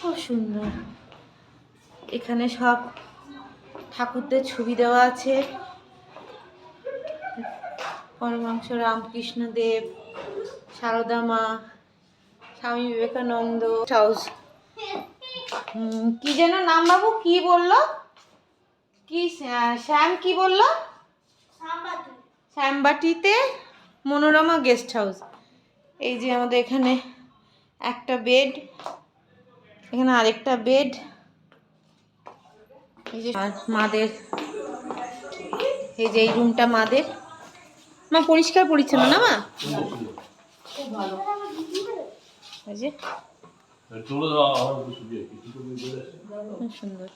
খুব সুন্দর। এখানে সব ঠাকুরদের ছবি দেওয়া আছে। পরমাংশ রামকৃষ্ণ দেব সারদা মা স্বামী বিবেকানন্দ হাউস কি যেন নাম বাবু? কি বলল? কি শ্যাম কি বলল? শ্যামবাটিতে মনোরমা গেস্ট হাউস। এই যে আমাদের এখানে একটা বেড। এখানে আরেকটা বেড এই যে মাদের, এই যে এই রুমটা মাদের। মা, পরিষ্কার পরিচ্ছন্ন না, মা? সুন্দর।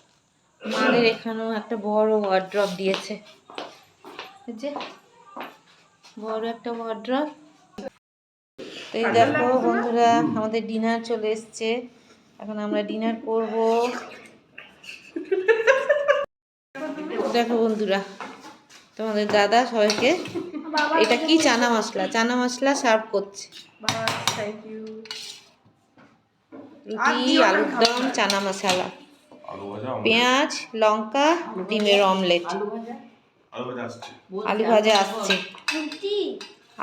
মাদের এখানেও একটা বড় ওয়ার্ড্রপ দিয়েছে। যে, বড় একটা ওয়ার্ড্রপ এই দেখো বন্ধুরা, আমাদের ডিনার চলে এসছে। এখন আমরা ডিনার করব। দেখো বন্ধুরা তোমাদের দাদা সবাইকে এটা কি চানা মশলা? চানা মশলা সার্ভ করছে। রুটি আলুর দম চানা মশলা। পেঁয়াজ লঙ্কা ডিমের অমলেট আলু ভাজা? আসছে। আলু ভাজা আসছে।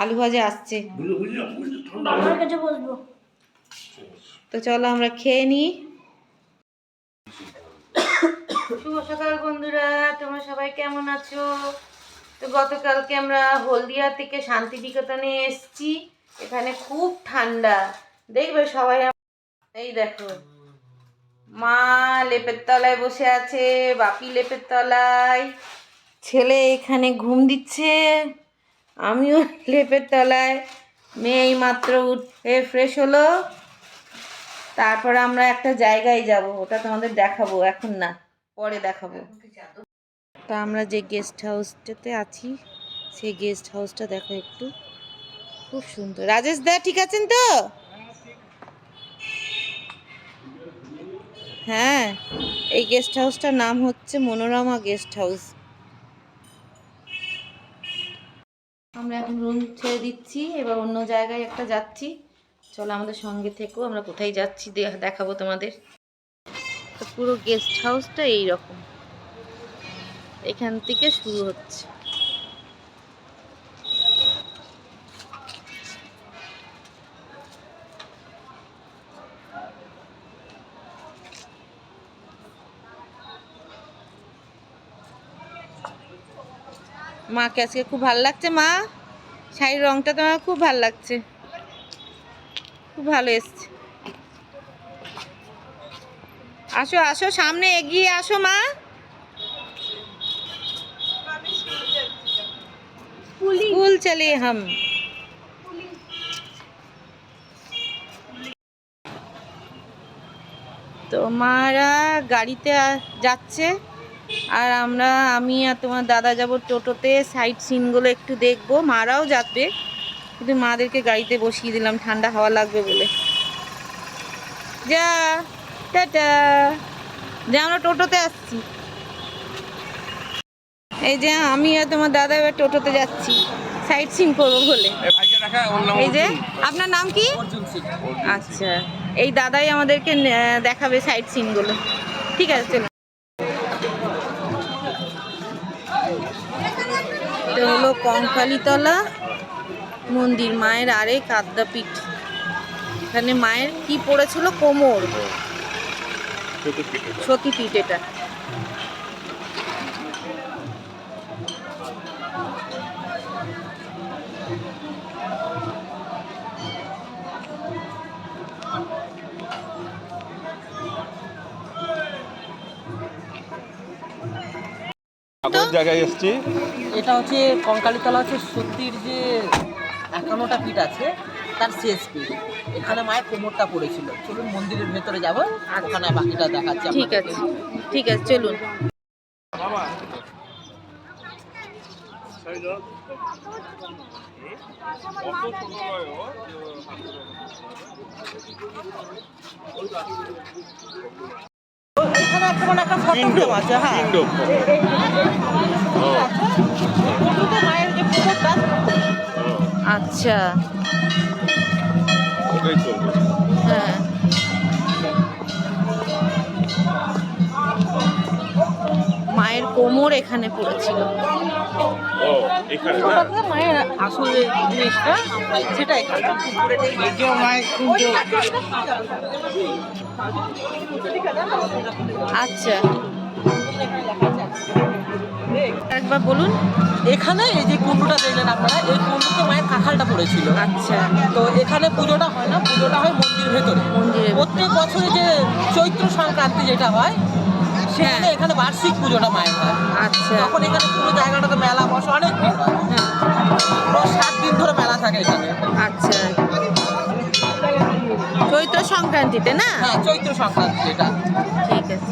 আলু ভাজা আসছে। তো চলো আমরা খেয়ে নিই। শুভ সকাল বন্ধুরা, তোমরা সবাই কেমন আছো? তো গতকালকে আমরা হলদিয়া থেকে শান্তিনিকেতনে এসেছি। এখানে খুব ঠান্ডা। দেখবে সবাই এই দেখো, মা লেপের তলায় বসে আছে, বাপি লেপের তলায়, ছেলে এখানে ঘুম দিচ্ছে, আমিও লেপের তলায় মেয়ে মাত্র উঠে ফ্রেশ হলো। তারপর আমরা একটা জায়গায় যাব, ওটা তোমাদের দেখাবো, এখন না, পরে দেখাবো। তা আমরা যে গেস্ট হাউসটাতে আছি, সেই গেস্ট হাউসটা দেখো একটু। খুব সুন্দর। রাজেশ দা, ঠিক আছেন তো? হ্যাঁ এই গেস্ট হাউসটার নাম হচ্ছে মনোরমা গেস্ট হাউস আমরা এখন রুম ছেড়ে দিচ্ছি, এবার অন্য জায়গায় একটা যাচ্ছি। চলো আমাদের সঙ্গে থেকেও আমরা কোথায় যাচ্ছি দেখাবো তোমাদের। পুরো গেস্ট হাউসটা এই রকম এখান থেকে শুরু হচ্ছে। মাকে আজকে খুব ভালো লাগছে মা? শাড়ির রংটা তোমার খুব ভালো লাগছে। খুব ভালো এসছে। আসো আসো, সামনে এগিয়ে আসো মা। স্কুল চলে হাম। তো মারা গাড়িতে যাচ্ছে। আর আমরা, আমি আর তোমার দাদা যাব টোটোতে। সাইড সিনগুলো একটু দেখব। মারাও যাবে। কিন্তু মাদেরকে গাড়িতে বসিয়ে দিলাম ঠান্ডা হাওয়া লাগবে বলে। যা টাটা। যে আমরা টোটোতে আসছি। এই যে আমি আর তোমার দাদা এবার টোটোতে যাচ্ছি। সাইড সিন করব বলে। এই যে আপনার নাম কি? আচ্ছা এই দাদাই আমাদেরকে দেখাবে সাইড সিনগুলো ঠিক আছে চলো। এটা হলো কঙ্কালীতলা। মন্দির মায়ের আরেক আদ্যাপীঠ। এখানে মায়ের কি পড়েছিল? কোমর। সতীপীঠ এটা। জায়গায় এসেছি। এটা হচ্ছে কঙ্কালীতলা হচ্ছে সত্যির যে একান্নটা পিঠ আছে তার শেষ পিঠ এখানে মায়ের কোমরটা পড়েছিল। চলুন মন্দিরের ভেতরে যাব আর ওখানে বাকিটা দেখাচ্ছি ঠিক আছে। ঠিক আছে চলুন। এখানে একটা মানে একটা ফটো আছে হ্যাঁ। আচ্ছা। হ্যাঁ। মায়ের কোমর এখানে পড়েছিল। মায়ের আসল জিনিসটা সেটা এখানে। আচ্ছা। একবার বলুন। এখানে এই যে কুণ্ডুটা দেখলেন আপনারা এই কুণ্ডুতে মায়ের কাঁঠালটা পড়েছিল। আচ্ছা। তো এখানে পুজোটা হয় না পুজোটা হয় মন্দির ভেতরে। প্রত্যেক বছরে যে চৈত্র সংক্রান্তি যেটা হয় সেখানে এখানে বার্ষিক পুজোটা মায়ের হয়। আচ্ছা। তখন এখানে পুরো জায়গাটাতে মেলা বসে অনেক হয়। হ্যাঁ। পুরো সাত দিন ধরে মেলা থাকে এখানে। আচ্ছা। চৈত্র সংক্রান্তিতে না? হ্যাঁ চৈত্র সংক্রান্তি যেটা। ঠিক আছে।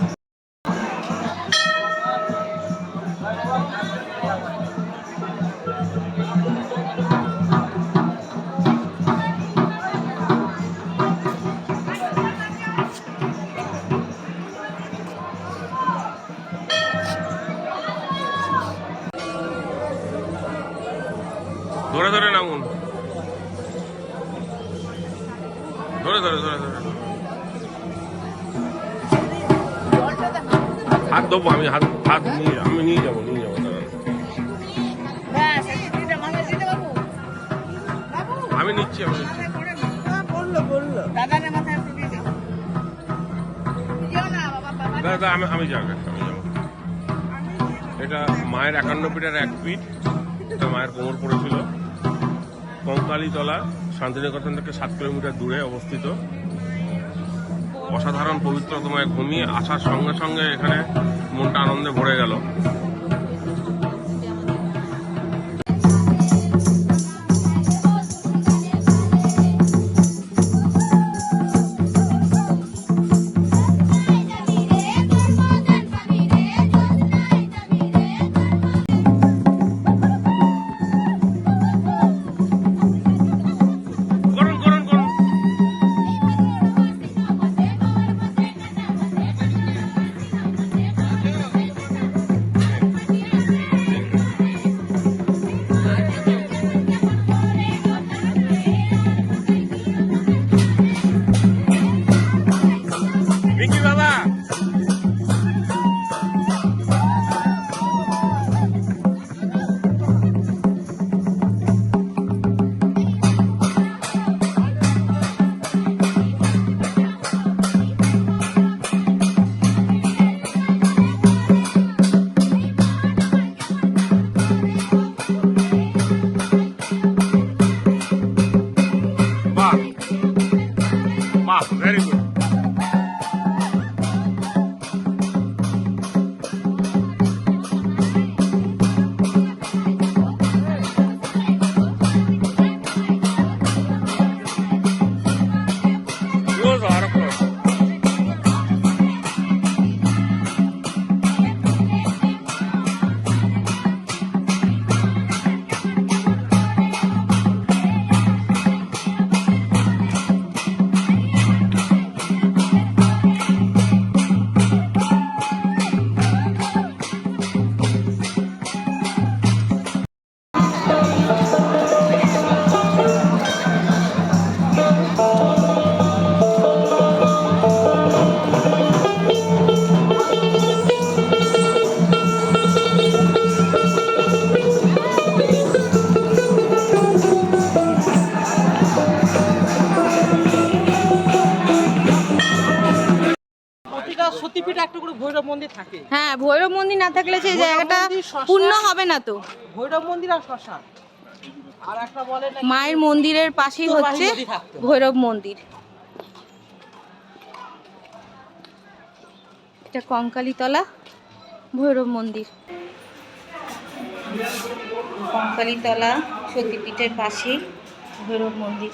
ধরে ধরে ধরে ধরে। হাত দেবো আমি হাত হাত নিয়ে, আমি নিয়ে যাব নিয়ে যাব। আমি নিচ্ছি আমি নিচ্ছি। দাদা আমি আমি যাব আমি যাব। এটা মায়ের একান্ন ফিটের এক ফিট এটা মায়ের কোমর পড়েছিল। কঙ্কালীতলা শান্তিনিকেতন থেকে সাত কিলোমিটার দূরে অবস্থিত। অসাধারণ পবিত্রতম এক ভূমি। আসার সঙ্গে সঙ্গে এখানে মনটা আনন্দে ভরে গেল। Ah, very good. ভৈরব মন্দির থাকে। হ্যাঁ ভৈরব মন্দির না থাকলে সেই জায়গাটা পূর্ণ হবে না তো। ভৈরব মন্দির আর শ্মশান। আর একটা বলে মায়ের মন্দিরের পাশেই হচ্ছে ভৈরব মন্দির। এটা কঙ্কালীতলা ভৈরব মন্দির। কঙ্কালীতলা সতীপীঠের পাশেই ভৈরব মন্দির।